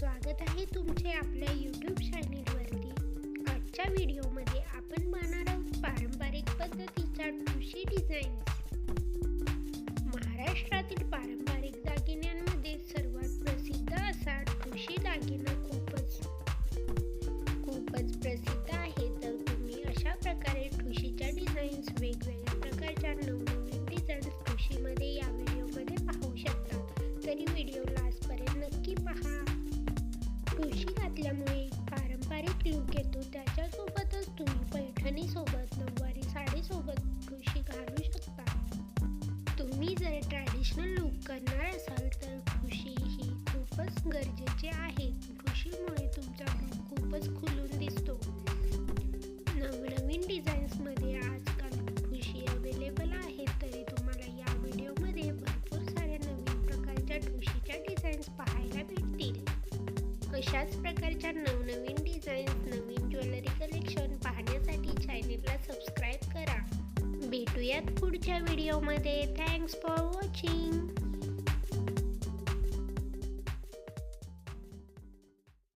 स्वागत आहे तुमचे आपल्या यूट्यूब चॅनेलवरती आजच्या व्हिडिओमध्ये आपण पाहणार आहोत पारंपरिक पद्धतीच्या ठुशी डिझाईन्स ठुशी घातल्यामुळे पारंपरिक लुक येतो त्याच्यासोबतच तुम्ही पैठणीसोबत नऊवारी साडीसोबत ठुशी घालू शकता. तुम्ही जर ट्रॅडिशनल लुक करणार असाल तर खुशी ही खूपच गरजेची आहे. खुशीमुळे तुमचा लुक खूपच खुलून दिसतो. नवनवीन डिझाईन्समध्ये आजकाल खुशी अवेलेबल आहेत तरी तुम्हाला या व्हिडिओमध्ये भरपूर साऱ्या नवीन प्रकारच्या ठुशीच्या अशाच प्रकारच्या नवनवीन डिझाईन्स नवीन ज्वेलरी कलेक्शन पाहण्यासाठी चॅनेलला सबस्क्राईब करा. भेटूयात पुढच्या व्हिडिओमध्ये थँक्स फॉर वॉचिंग